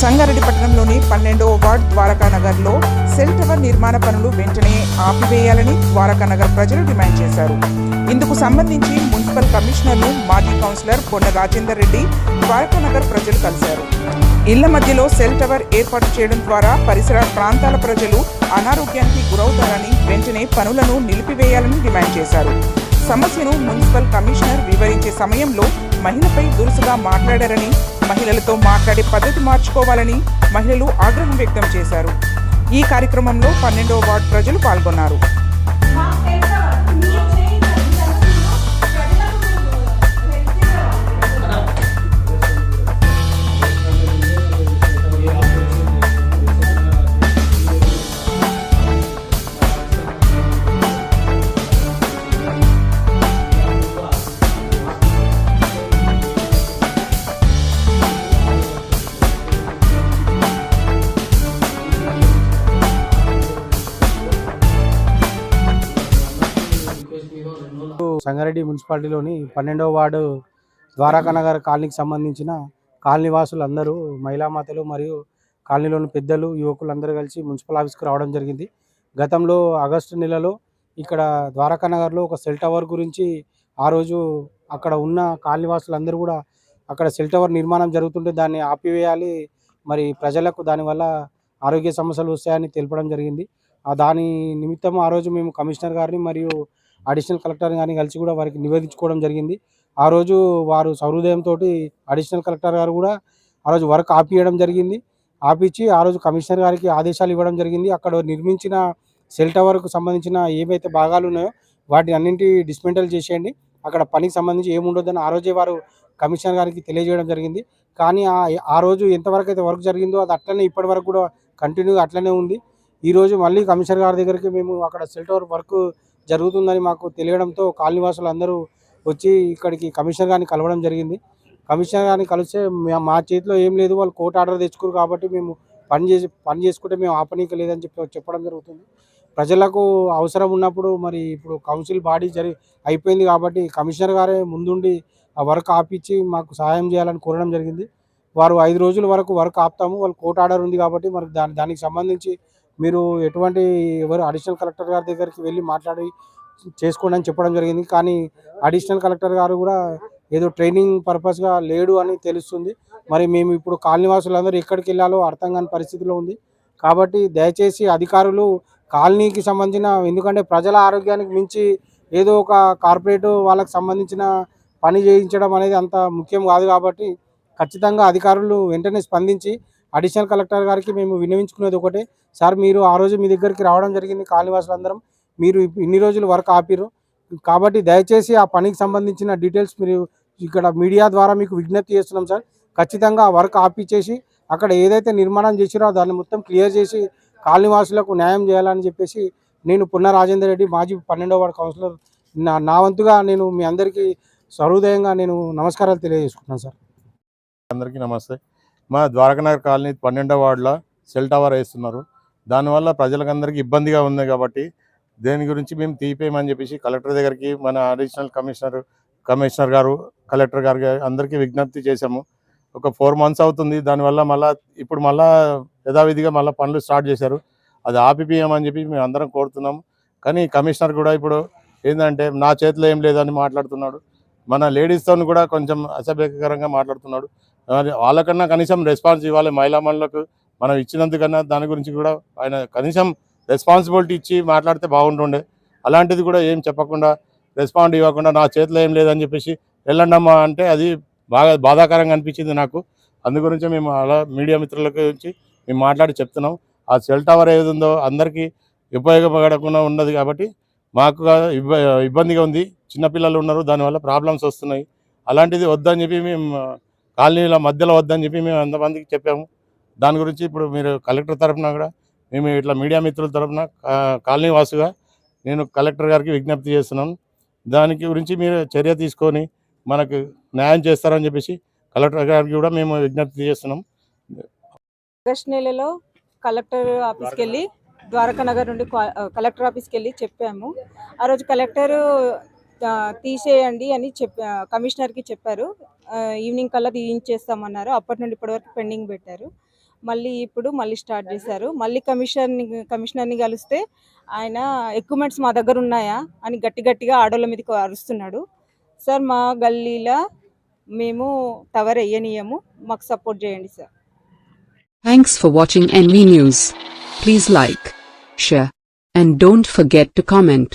సంగారెడ్డి పట్టణంలోని పన్నెండవ వార్డ్ ద్వారకా నగర్లో సెల్ టవర్ నిర్మాణ పనులు వెంటనే ఆపివేయాలని ద్వారకా నగర్ ప్రజలు డిమాండ్ చేశారు. ఇందుకు సంబంధించి మున్సిపల్ కమిషనర్ను మాజీ కౌన్సిలర్ కొండ రాజేందర్ రెడ్డి ద్వారకా నగర్ ప్రజలు కలిశారు. ఇళ్ళ మధ్యలో సెల్ టవర్ ఏర్పాటు చేయడం ద్వారా పరిసర ప్రాంతాల ప్రజలు అనారోగ్యానికి గురవుతారని వెంటనే పనులను నిలిపివేయాలని డిమాండ్ చేశారు. సమస్యను మున్సిపల్ కమిషనర్ వివరించే సమయంలో మహిళపై దురుసుగా మాట్లాడారని మహిళలతో మాట్లాడే పద్ధతి మార్చుకోవాలని మహిళలు ఆగ్రహం వ్యక్తం చేశారు. ఈ కార్యక్రమంలో పన్నెండవ వార్డు ప్రజలు పాల్గొన్నారు. సంగారెడ్డి మున్సిపాలిటీలోని పన్నెండవ వార్డు ద్వారకా నగర్ కాలనీకి సంబంధించిన కాలనీ వాసులు అందరూ మహిళామాతలు మరియు కాలనీలోని పెద్దలు యువకులందరూ కలిసి మున్సిపల్ ఆఫీస్కి రావడం జరిగింది. గతంలో ఆగస్టు నెలలో ఇక్కడ ద్వారకా నగర్లో ఒక సెల్ టవర్ గురించి ఆ రోజు అక్కడ ఉన్న కాలనీ అందరూ కూడా అక్కడ సెల్ టవర్ నిర్మాణం జరుగుతుంటే దాన్ని ఆపివేయాలి మరి ప్రజలకు దానివల్ల ఆరోగ్య సమస్యలు వస్తాయని తెలపడం జరిగింది. దాని నిమిత్తం ఆ రోజు మేము కమిషనర్ గారిని మరియు అడిషనల్ కలెక్టర్ గారిని కలిసి కూడా వారికి నివేదించుకోవడం జరిగింది. ఆ రోజు వారు సహృదయంతో అడిషనల్ కలెక్టర్ గారు కూడా ఆ రోజు వర్క్ ఆపియడం జరిగింది. ఆపిచ్చి ఆ రోజు కమిషనర్ గారికి ఆదేశాలు ఇవ్వడం జరిగింది. అక్కడ నిర్మించిన సెల్ టవర్కు సంబంధించిన ఏవైతే భాగాలు ఉన్నాయో వాటిని అన్నింటి డిస్మెంటల్ చేసేయండి. అక్కడ పనికి సంబంధించి ఏముండొద్దని ఆ రోజే వారు కమిషనర్ గారికి తెలియజేయడం జరిగింది. కానీ ఆ రోజు ఎంతవరకు అయితే వర్క్ జరిగిందో అది అట్లనే ఇప్పటి వరకు కూడా కంటిన్యూగా అట్లనే ఉంది. ఈ రోజు మళ్ళీ కమిషనర్ గారి దగ్గరికి మేము అక్కడ సెల్ టవర్ వర్క్ జరుగుతుందని మాకు తెలియడంతో కాలనీవాసులు అందరూ వచ్చి ఇక్కడికి కమిషనర్ గారిని కలవడం జరిగింది. కమిషనర్ గారిని కలిస్తే మా- చేతిలో ఏం లేదు వాళ్ళు కోర్టు ఆర్డర్ తెచ్చుకోరు కాబట్టి మేము పని చేసి పని చేసుకుంటే మేము ఆపనీకి లేదని చెప్పి చెప్పడం జరుగుతుంది. ప్రజలకు అవసరం ఉన్నప్పుడు మరి ఇప్పుడు కౌన్సిల్ బాడీ జరి అయిపోయింది కాబట్టి కమిషనర్ గారే ముందుండి ఆ వర్క్ ఆపించి మాకు సహాయం చేయాలని కోరడం జరిగింది. వారు ఐదు రోజుల వరకు వర్క్ ఆపుతాము వాళ్ళు కోర్టు ఆర్డర్ ఉంది కాబట్టి మరి దాని దానికి సంబంధించి మీరు ఎటువంటి ఎవరు అడిషనల్ కలెక్టర్ గారి దగ్గరికి వెళ్ళి మాట్లాడి చేసుకోండి అని చెప్పడం జరిగింది. కానీ అడిషనల్ కలెక్టర్ గారు కూడా ఏదో ట్రైనింగ్ పర్పస్గా లేడు అని తెలుస్తుంది. మరి మేము ఇప్పుడు కాలనీవాసులందరూ ఎక్కడికి వెళ్ళాలో అర్థం కాని పరిస్థితిలో ఉంది. కాబట్టి దయచేసి అధికారులు కాలనీకి సంబంధించిన ఎందుకంటే ప్రజల ఆరోగ్యానికి మించి ఏదో ఒక కార్పొరేట్ వాళ్ళకి సంబంధించిన పని చేయించడం అనేది అంత ముఖ్యం కాదు కాబట్టి ఖచ్చితంగా అధికారులు వెంటనే స్పందించి అడిషనల్ కలెక్టర్ గారికి మేము విన్నవించుకునేది ఒకటే. సార్ మీరు ఆ రోజు మీ దగ్గరికి రావడం జరిగింది కాలనీవాసులందరం మీరు ఇన్ని రోజులు వర్క్ ఆపిరు కాబట్టి దయచేసి ఆ పనికి సంబంధించిన డీటెయిల్స్ మీరు ఇక్కడ మీడియా ద్వారా మీకు విజ్ఞప్తి చేస్తున్నాం సార్. ఖచ్చితంగా ఆ వర్క్ ఆపిచ్చేసి అక్కడ ఏదైతే నిర్మాణం చేసిరో దాన్ని మొత్తం క్లియర్ చేసి కాలనీవాసులకు న్యాయం చేయాలని చెప్పేసి నేను పున్న రాజేందర్ రెడ్డి మాజీ పన్నెండవ వార్డు కౌన్సిలర్ నా నా వంతుగా నేను మీ అందరికీ సహృదయంగా నేను నమస్కారాలు తెలియజేసుకుంటున్నాను సార్. అందరికీ నమస్తే. మా ద్వారకానగర్ కాలనీ పన్నెండవ వార్డులో సెల్ టవర్ వేస్తున్నారు. దానివల్ల ప్రజలకందరికీ ఇబ్బందిగా ఉంది కాబట్టి దేని గురించి మేము తీపేయమని చెప్పేసి కలెక్టర్ దగ్గరికి మన అడిషనల్ కమిషనర్ కమిషనర్ గారు కలెక్టర్ గారు అందరికీ విజ్ఞప్తి చేశాము. ఒక ఫోర్ మంత్స్ అవుతుంది. దానివల్ల మళ్ళా ఇప్పుడు మళ్ళా యథావిధిగా మళ్ళీ పనులు స్టార్ట్ చేశారు. అది ఆపిపియమని చెప్పి మేము అందరం కోరుతున్నాము. కానీ కమిషనర్ కూడా ఇప్పుడు ఏంటంటే నా చేతిలో ఏం లేదని మాట్లాడుతున్నాడు. మన లేడీస్తో కూడా కొంచెం అసభ్యకరంగా మాట్లాడుతున్నాడు. వాళ్ళకన్నా కనీసం రెస్పాన్స్ ఇవ్వాలి. మహిళా మండలకు మనం ఇచ్చినందుకన్నా దాని గురించి కూడా ఆయన కనీసం రెస్పాన్సిబిలిటీ ఇచ్చి మాట్లాడితే బాగుంటుండే. అలాంటిది కూడా ఏం చెప్పకుండా రెస్పాండ్ ఇవ్వకుండా నా చేతిలో ఏం లేదని చెప్పేసి వెళ్ళండమ్మా అంటే అది బాగా బాధాకరంగా అనిపించింది నాకు. అందు గురించి మేము అలా మీడియా మిత్రుల గురించి మేము మాట్లాడి చెప్తున్నాం. ఆ సెల్ టవర్ ఏది ఉందో అందరికీ ఉపయోగపడకుండా ఉన్నది కాబట్టి మాకు ఇబ్బ ఇబ్బందిగా ఉంది. చిన్నపిల్లలు ఉన్నారు దానివల్ల ప్రాబ్లమ్స్ వస్తున్నాయి. అలాంటిది వద్దని చెప్పి మేము కాలనీల మధ్యలో వద్దని చెప్పి మేము ఎంతమందికి చెప్పాము. దాని గురించి ఇప్పుడు మీరు కలెక్టర్ తరఫున కూడా మేము ఇట్లా మీడియా మిత్రుల తరఫున కాలనీ వాసుగా నేను కలెక్టర్ గారికి విజ్ఞప్తి చేస్తున్నాను. దానికి గురించి మీరు చర్య తీసుకొని మనకు న్యాయం చేస్తారని చెప్పేసి కలెక్టర్ గారికి కూడా మేము విజ్ఞప్తి చేస్తున్నాం. ఆగస్ట్ నెలలో కలెక్టర్ ఆఫీస్కి వెళ్ళి ద్వారకా నగర్ నుండి కలెక్టర్ ఆఫీస్కి వెళ్ళి చెప్పాము. ఆ రోజు కలెక్టర్ తీసేయండి అని చెప్ప కమిషనర్కి చెప్పారు. ఈవినింగ్ కల్లా తీయించేస్తామన్నారు. అప్పటి నుండి ఇప్పటి వరకు పెండింగ్ పెట్టారు. మళ్ళీ ఇప్పుడు మళ్ళీ స్టార్ట్ చేశారు. మళ్ళీ కమిషన్ కమిషనర్ని కలిస్తే ఆయన ఎక్విప్మెంట్స్ మా దగ్గర ఉన్నాయా అని గట్టి గట్టిగా ఆడోళ్ళ మీదకి అరుస్తున్నాడు. సార్ మా గల్లీలో మేము టవర్ వేయనీయము. మాకు సపోర్ట్ చేయండి sir. Thanks for watching NV news please like share and don't forget to comment